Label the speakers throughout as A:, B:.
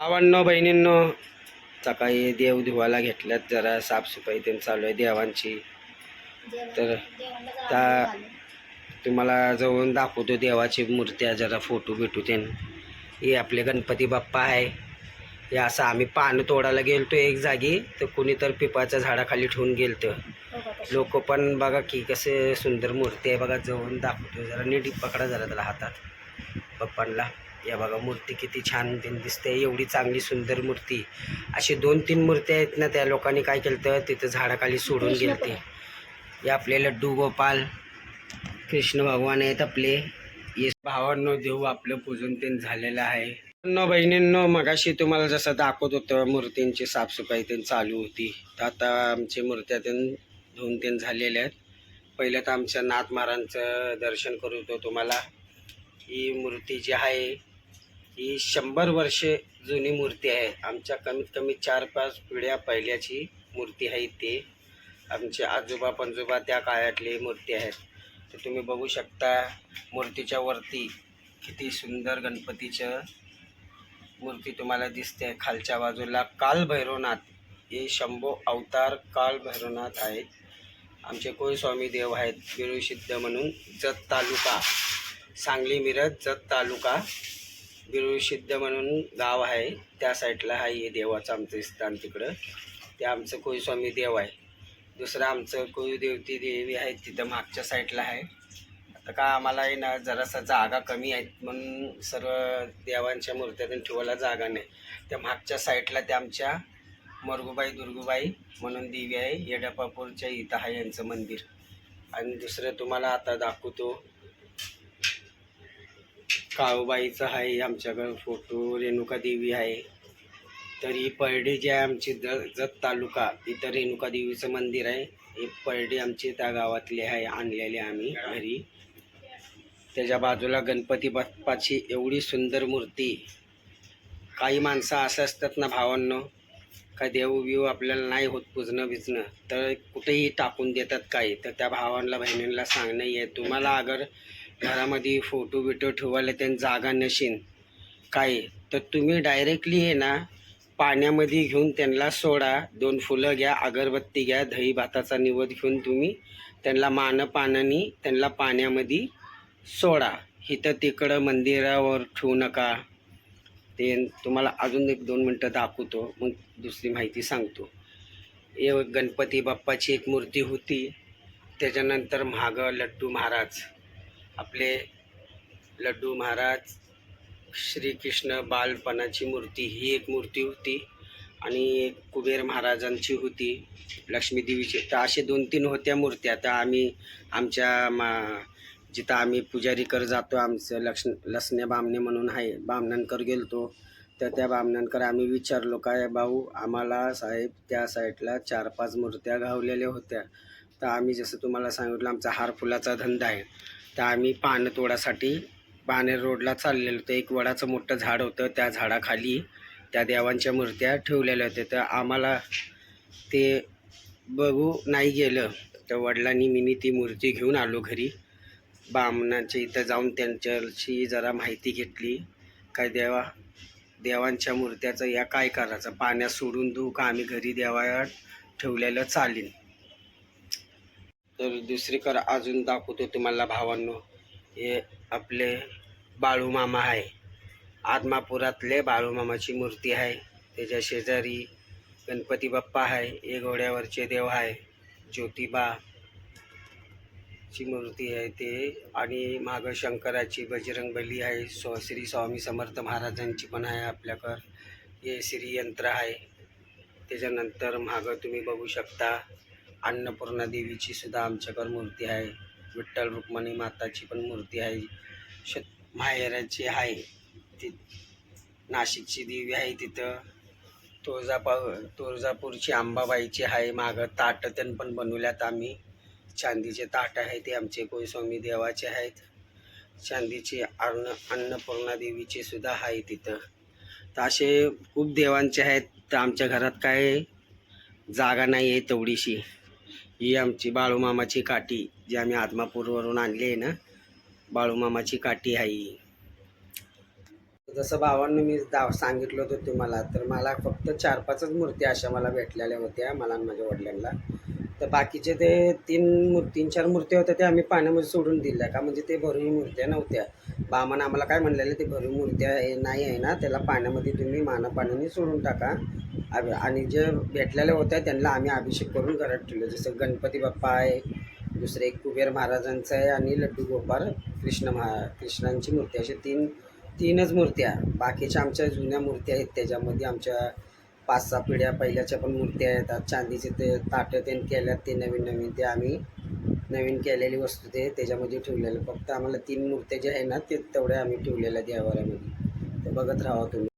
A: भावांनो बहिणींनो सकाळी देव धुवायला घेतल्यात जरा साफसफाई ते चालू आहे देवांची. तर त्या तुम्हाला जवळून दाखवतो देवाची मूर्त्या जरा फोटो भेटू ते हे आपले गणपती बाप्पा आहे. हे असं आम्ही पानं तोडायला गेलतो एक जागी तर कुणी तर पिपाच्या झाडाखाली ठेवून गेलतं. लोक पण बघा की कसे सुंदर मूर्ती आहे बघा जवळून दाखवतो. जरा नीट पकडा जरा त्याला हातात पप्पांना या बघा मूर्ती किती छान तीन दिसते एवढी चांगली सुंदर मूर्ती. अशी दोन तीन मूर्ती आहेत ना त्या लोकांनी काय केलं तर तिथं झाडाखाली सोडून गेलते. हे आपले लड्डू गोपाल कृष्ण भगवान आहेत आपले. ये भावांनो देऊ आपलं पूजन ते झालेलं आहे. न बहिणींनो मगाशी तुम्हाला जसं दाखवत होतं मूर्तींची साफसफाई ते चालू होती. तर आता आमची मूर्त्या ते धुवून ते झालेल्या आहेत. पहिलं तर आमच्या नाथ महाराजांचं दर्शन करू होतो तुम्हाला. ही मूर्ती जी आहे ही शंभर वर्षे जुनी मूर्ती आहे. आमच्या कमीत कमी चार पाच पिढ्या पहिल्याची मूर्ती आहे ती. आमचे आजोबा पंजोबा त्या काळातली मूर्ती आहेत. तर तुम्ही बघू शकता मूर्तीच्या वरती किती सुंदर गणपतीचं मूर्ती तुम्हाला दिसते खालच्या बाजूला कालभैरवनाथ हे शंभो अवतार कालभैरवनाथ आहेत. आमचे कोळस्वामी देव आहेत. बिरुसिद्ध म्हणून जत तालुका. सांगली मिरज जत तालुका. बिरुसिद्ध म्हणून गाव आहे. त्या साईडला आहे हे देवाचं आमचं स्थान तिकडं. ते आमचं कोळीस्वामी देव आहे. दुसरं आमचं कुळदेवती देवी आहे तिथं मागच्या साईडला आहे. आता का आम्हाला आहे ना जरासा जागा कमी आहेत म्हणून सर्व देवांच्या मूर्त्यातून ठेवायला जागा नाही. त्या मागच्या साईडला त्या आमच्या मरगुबाई दुर्गुबाई म्हणून देवी आहे. येडापापूरच्या इथं आहे यांचं मंदिर. आणि दुसरं तुम्हाला आता दाखवतो. काळूबाईचं आहे आमच्याकडं फोटो रेणुका देवी आहे. तर ही परडी जी आहे आमची ज जत तालुका इथं रेणुका देवीचं मंदिर आहे. ही परडी आमची त्या गावातली आहे आणलेली आम्ही घरी. त्याच्या बाजूला गणपती बाप्पाची एवढी सुंदर मूर्ती. काही माणसं असं असतात ना भावांनो का देव बिव आपल्याला नाही होत पुजणं बिजणं तर कुठेही टाकून देतात काही. तर त्या भावांना बहिणींना सांगणं आहे तुम्हाला अगर घरामध्ये फोटो बिटो ठेवायला त्यांनी जागा नसेल काय? तर तुम्ही डायरेक्टली आहे ना पाण्यामध्ये घेऊन त्यांना सोडा. दोन फुलं घ्या अगरबत्ती घ्या दही भाताचा निवद घेऊन तुम्ही त्यांना मान पानाने त्यांना पाण्यामध्ये सोडा. इथं तिकडं मंदिरावर ठेवू नका. ते तुम्हाला अजून एक दोन मिनटं दाखवतो मग दुसरी माहिती सांगतो. हे गणपती बाप्पाची एक मूर्ती होती. त्याच्यानंतर महागं लड्डू महाराज. आपले लड्डू महाराज श्रीकृष्ण बालपणाची मूर्ती ही एक मूर्ती होती. आणि एक कुबेर महाराजांची होती लक्ष्मीदेवीची तर असे दोन तीन होत्या मूर्त्या. तर आम्ही आमच्या मा जिथं आम्ही पुजारीकर जातो आमचं लक्ष लसणे बामणे म्हणून आहे बामणनकर गेलतो. तर त्या बामणनकर आम्ही विचारलो काय भाऊ आम्हाला साहेब त्या साईडला चार पाच मूर्त्या गावलेल्या होत्या. तर आम्ही जसं तुम्हाला सांगितलं आमचा हार फुलाचा धंदा आहे. तर आम्ही पानं तोडासाठी बाणेर रोडला चाललेलो होतं. एक वडाचं मोठं झाड होतं त्या झाडाखाली त्या देवांच्या मूर्त्या ठेवलेल्या होत्या. तर आम्हाला ते बघू नाही गेलं. तर वडिलांनी मी ती मूर्ती घेऊन आलो घरी. बामणाच्या इथं जाऊन त्यांच्याशी जरा माहिती घेतली. काय देवा देवांच्या मूर्त्याचं या काय करायचं? पाण्यात सोडून देऊ का आम्ही घरी देवा ठेवलेलं चालेल तर दुसरीकडं अजून दाखवतो तुम्हाला भावांनो. हे आपले बाळूमामा आहे. आदमापुरातले बाळूमामाची मूर्ती आहे. त्याच्या शेजारी गणपती बाप्पा आहे. एक घोड्यावरचे देव आहे. ज्योतिबा ची मूर्ती आहे ते. आणि मागं शंकराची बजरंगबली आहे. स्व श्री स्वामी समर्थ महाराजांची पण आहे आपल्याकडं. हे श्री यंत्र आहे. त्याच्यानंतर मागं तुम्ही बघू शकता. अन्नपूर्णा देवीची सुद्धा आमच्याकडं मूर्ती आहे. विठ्ठल रुक्मिणी माताची पण मूर्ती आहे. श माहेराची आहे. ती नाशिकची देवी आहे तिथं. तुळजापा तुळजापूरची अंबाबाईची आहे. मागं ताटतन पण बनवल्यात आम्ही. चांदीचे ताट आहे ते आमचे कोयस्वामी देवाचे आहेत. चांदीची अन्न अन्नपूर्णा देवीची सुद्धा आहे तिथं. तर असे खूप देवांचे आहेत. तर आमच्या घरात काय जागा नाही आहे तेवढीशी. ही आमची बाळूमामाची काठी जी आम्ही आदमापूरवरून आणली आहे ना बाळूमामाची काठी आहे ही. जसं भावांनी मी दा सांगितलं होतं तुम्हाला तर मला फक्त चार पाचच मूर्त्या अशा मला भेटलेल्या होत्या मला आणि माझ्या वडिलांना. तर बाकीचे ते तीन मूर तीन चार मूर्त्या होत्या त्या आम्ही पाण्यामध्ये सोडून दिल्या. का म्हणजे ते भरून मूर्त्या नव्हत्या. बामानं आम्हाला काय म्हणलेलं ते भरून मूर्त्या नाही आहे ना त्याला पाण्यामध्ये तुम्ही माना पाण्याने सोडून टाका. आणि जे भेटलेल्या होत्या त्यांना आम्ही अभिषेक करून घरात ठेवलं. जसं गणपती बाप्पा आहे दुसरे एक कुबेर महाराजांचं आहे आणि लड्डू गोपाळ कृष्ण महा कृष्णांची मूर्ती. असे तीन तीनच मूर्त्या. बाकीच्या आमच्या जुन्या मूर्त्या आहेत त्याच्यामध्ये आमच्या पाच सहा पिढ्या पहिल्याच्या पण मूर्त्या येतात. चांदीचे ते ताटं ते केल्यात ते नवीन नवीन ते आम्ही नवीन केलेली वस्तू ते त्याच्यामध्ये ठेवलेलं. फक्त आम्हाला तीन मूर्त्या ज्या आहे ना ते तेवढ्या आम्ही ठेवलेल्या देवाऱ्यामध्ये. ते बघत राहा तुम्ही.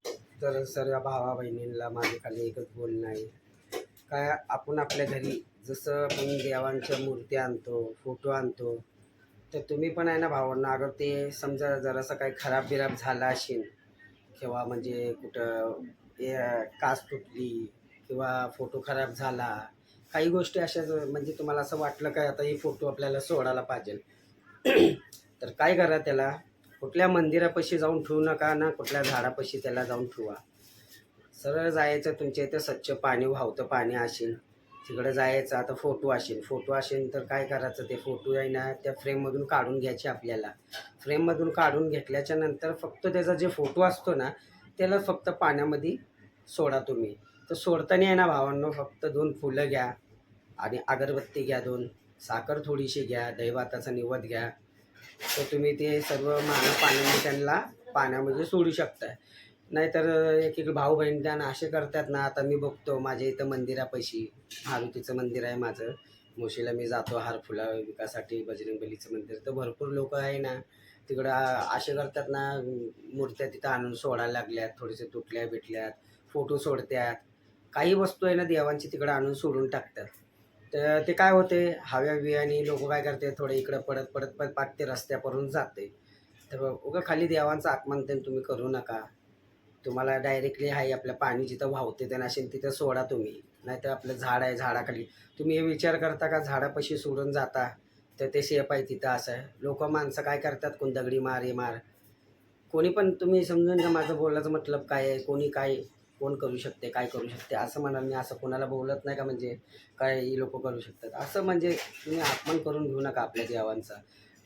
A: तर सर्व भावा बहिणींना माझे खाली एकच बोलणं आहे. काय आपण आपल्या घरी जसं आपण देवांच्या मूर्त्या आणतो फोटो आणतो तर तुम्ही पण आहे ना भावांना अगर ते समजा जरासं काही खराब बिराब झाला असेल किंवा म्हणजे कुठं हे तुटली किंवा फोटो खराब झाला काही गोष्टी अशाच म्हणजे तुम्हाला असं वाटलं काय आता हे फोटो आपल्याला सोडायला पाहिजे. तर काय करा त्याला कुठल्या मंदिरापाशी जाऊन ठेवू नका ना कुठल्या झाडापाशी त्याला जाऊन ठेवा. सरळ जायचं तुमच्या इथं स्वच्छ पाणी व्हावतं पाणी असेल तिकडं जायचं आता फोटो असेल. फोटो असेल तर काय करायचं ते फोटो आहे ना त्या फ्रेममधून काढून घ्यायचे आपल्याला. फ्रेममधून काढून घेतल्याच्या नंतर फक्त त्याचा जे फोटो असतो ना त्याला फक्त पाण्यामध्ये सोडा तुम्ही. तर सोडताना आहे ना भावांनो फक्त दोन फुलं घ्या आणि अगरबत्ती घ्या दोन साखर थोडीशी घ्या दैवाताचा निवद घ्या. तर तुम्ही ते सर्व मानव पाण्यामध्ये त्यांना पाण्यामध्ये सोडू शकताय. नाहीतर एक एक भाऊ बहीण त्यांना असे करतात ना आता मी बघतो माझ्या इथं मंदिरापाशी मारुतीचं मंदिर आहे माझं. मुशीला मी जातो हार फुला विकासाठी बजरंगबलीचं मंदिर. तर भरपूर लोक आहे ना तिकडं असे करतात ना मूर्त्या तिथं आणून सोडायला लागल्यात थोडेसे तुटल्या भेटल्यात फोटो सोडत्यात. काही वस्तू आहे ना देवांची तिकडं आणून सोडून टाकतात. तर ते काय होते हव्या बियाने लोक काय करते थोडे इकडं पडत पडत पडत पाठ ते रस्त्यापर्यंत जाते. तर उगं खाली देवांचं आत्मंथन तुम्ही करू नका. तुम्हाला डायरेक्टली आहे आपलं पाणी जिथं वाहते त्यांना असेल तिथं सोडा तुम्ही. नाहीतर आपलं झाड आहे झाडाखाली. तुम्ही हे विचार करता का झाडापाशी सोडून जाता? तर ते शेप आहे तिथं असं. लोक माणसं काय करतात? कोण दगडी मार हे मार. कोणी पण तुम्ही समजून घ्या माझं बोलायचं मतलब काय आहे कोणी काय कोण करू शकते काय करू शकते असं म्हणा मी असं कोणाला बोलत नाही का म्हणजे काय ही लोक करू शकतात. असं म्हणजे तुम्ही अपमान करून घेऊ नका आपल्या देवांचा.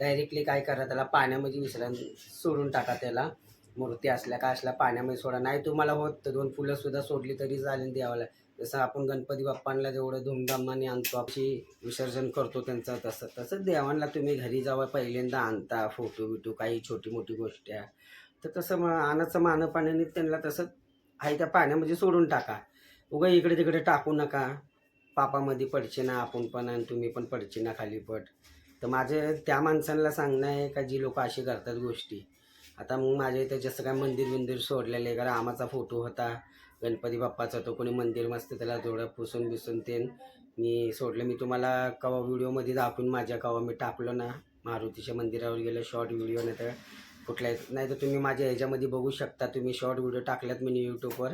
A: डायरेक्टली काय करा त्याला पाण्यामध्ये विसरा सोडून टाका त्याला. मूर्ती असल्या काय असल्या पाण्यामध्ये सोडा. नाही तुम्हाला होत तर दोन फुलंसुद्धा सोडली तरी चालेल देवाला. जसं आपण गणपती बाप्पांना जेवढं धूमधामाने आणतो आपली विसर्जन करतो त्यांचं तसं तसंच देवांना तुम्ही घरी जावा पहिल्यांदा आणता फोटो बिटो काही छोटी मोठी गोष्टी. आहे तर तसं मग आणाचं मानपाण्याने त्यांना तसं आहे त्या पाण्यामध्ये सोडून टाका. उगा इकडे तिकडे टाकू नका. पापामध्ये पडचे ना आपण पण आणि तुम्ही पण पडचे ना खाली पट. तर माझं त्या माणसांना सांगणं आहे का जी लोक अशी करतात गोष्टी. आता मग माझ्या इथं जसं काय मंदिर बिंदिर सोडलेलं आहे का रामाचा फोटो होता. गणपती बाप्पाचा तो कोणी मंदिर मस्त त्याला थोडं पुसून बिसून ते मी सोडलं. मी तुम्हाला कवा व्हिडिओमध्ये दाखवून माझ्या कवा मी टाकलो ना मारुतीच्या मंदिरावर गेलं शॉर्ट व्हिडिओ नाही तर. कुठल्या नाही तर तुम्ही माझ्या ह्याच्यामध्ये बघू शकता तुम्ही शॉर्ट व्हिडिओ टाकल्यात मी यूट्यूबवर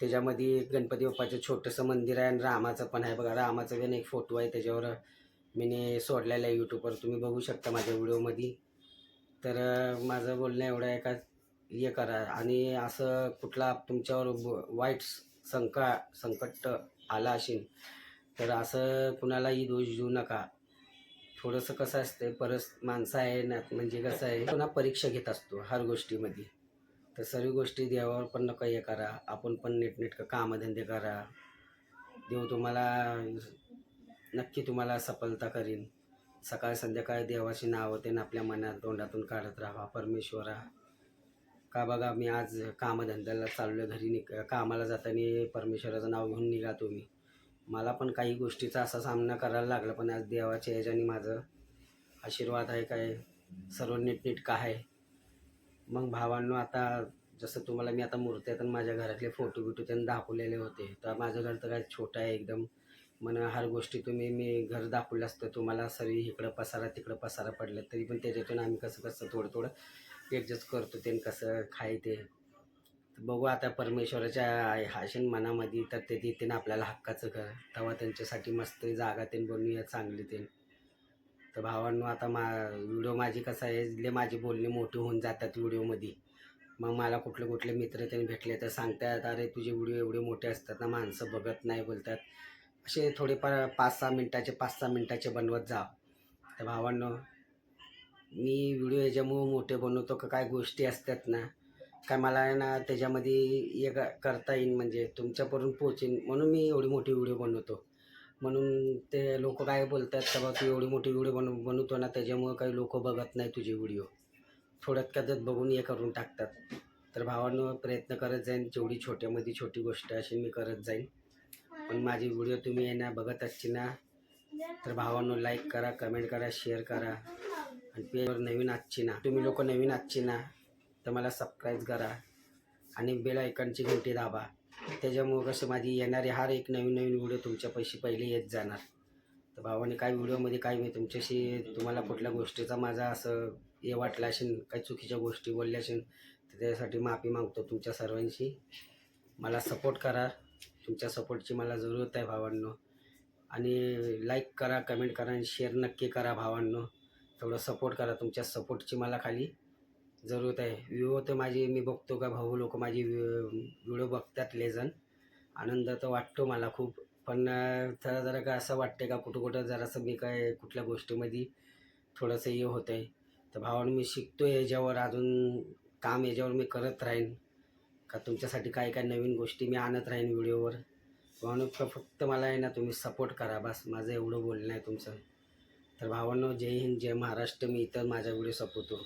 A: त्याच्यामध्ये गणपती बाप्पाचं छोटंसं मंदिर आहे आणि रामाचं पण आहे बघा. रामाचं पण एक फोटो आहे त्याच्यावर मी सोडलेला आहे यूट्यूबवर तुम्ही बघू शकता माझ्या व्हिडिओमध्ये तर माझं बोलणं एवढं आहे का? हे करा. आणि असं कुठला तुमच्यावर ब- वाईट संका संकट आला असेल तर असं कुणालाही दोष देऊ नका. थोडंसं कसं असतं परस माणसं आहे ना म्हणजे कसं आहे पुन्हा परीक्षा घेत असतो हर गोष्टीमध्ये. तर सर्व गोष्टी देवावर पण नका हे करा आपण पण नीटनेटकं कामधंदे करा. देव तुम्हाला नक्की तुम्हाला सफलता करीन. सकाळ संध्याकाळ देवाची नावं ते आपल्या मनात तोंडातून काढत राहा परमेश्वरा. का बघा मी आज कामधंद्याला चाललो घरी निघ कामाला जाताना परमेश्वराचं नाव घेऊन निघा तुम्ही. मला पण काही गोष्टीचा असा सामना करायला लागला पण आज देवाच्या ह्याच्याने माझं आशीर्वाद आहे काय? सर्व नीटनीटकं आहे. मग भावांनो आता जसं तुम्हाला मी आता मूर्ती आहे तर माझ्या घरातले फोटो बिटो त्यांनी दाखवलेले होते. तर माझं घर तर काय छोटं आहे एकदम. मन हर गोष्टी तुम्ही मी घर दाखवलं असतं तुम्हाला सर्व इकडं पसारा तिकडं पसारा पडलं तरी पण त्याच्यातून आम्ही कसं कसं थोडं थोडं ॲडजस्ट करतो ते कसं खाय ते. बघू आता परमेश्वराच्या हाशन मनामध्ये तर ते देते ना आपल्याला हक्काचं घर. तेव्हा त्यांच्यासाठी मस्त जागा ते बनवूया चांगली ते तर भावांनो आता मा व्हिडिओ माझी कसं आहे ले माझे बोलणे मोठे होऊन जातात व्हिडिओमध्ये मग मला कुठले कुठले मित्र त्यांनी भेटले तर सांगतात अरे तुझे व्हिडिओ एवढे मोठे असतात ना माणसं बघत नाही बोलतात. असे थोडेफार पाच सहा मिनटाचे पाच सहा मिनटाचे बनवत जा. तर भावांनो मी व्हिडिओ याच्यामुळं मोठे बनवतो का काय गोष्टी असतात ना काय मला आहे ना त्याच्यामध्ये एक करता येईन म्हणजे तुमच्यापर्यंत पोचेन म्हणून मी एवढी मोठी व्हिडिओ बनवतो. म्हणून ते लोक काय बोलतात का बा तू एवढी मोठी व्हिडिओ बनव बनवतो ना त्याच्यामुळं काही लोक बघत नाही तुझे व्हिडिओ. थोड्यात कदत बघून हे करून टाकतात. तर भावांनो प्रयत्न करत जाईन. जेवढी छोट्यामध्ये छोटी गोष्ट अशी मी करत जाईन. पण माझी व्हिडिओ तुम्ही आहे ना बघत असची ना तर भावांनो लाईक करा कमेंट करा शेअर करा. आणि पेजवर नवीन आजची ना तुम्ही लोक नवीन आजची ना तर मला सबस्क्राईब करा आणि बेल आयकॉनची घंटी दाबा. त्याच्यामुळं कसं माझी येणारे हर एक नवीन नवीन व्हिडिओ तुमच्या पैसे पहिले येत जाणार. तर भावाने काय व्हिडिओमध्ये काय मी तुमच्याशी तुम्हाला कुठल्या गोष्टीचा माझा असं हे वाटलं असेल काही चुकीच्या गोष्टी बोलल्या असेल तर त्यासाठी माफी मागतो तुमच्या सर्वांशी. मला सपोर्ट करा. तुमच्या सपोर्टची मला जरूरत आहे भावांनो. आणि लाईक करा कमेंट करा आणि शेअर नक्की करा भावांनो. थोडं सपोर्ट करा. तुमच्या सपोर्टची मला खाली जरूरत आहे. व्हिडिओ तर माझी मी बघतो का भाऊ लोक माझी व्हिडिओ बघतात लेजन आनंद तर वाटतो मला खूप. पण अं, जरा जरा का असं वाटते का कुठं कुठं जरासं मी काय कुठल्या गोष्टीमध्ये थोडंसं हे होतं आहे तर भावानं मी शिकतो याच्यावर. अजून काम याच्यावर मी करत राहीन. का तुमच्यासाठी काय काय नवीन गोष्टी मी आणत राहीन व्हिडिओवर. म्हणून फक्त मला आहे ना तुम्ही सपोर्ट करा बस. माझं एवढं बोलणं आहे तुमचं. तर भावांनो जय हिंद जय महाराष्ट्र. मी इतर माझ्या व्हिडिओ संपवतो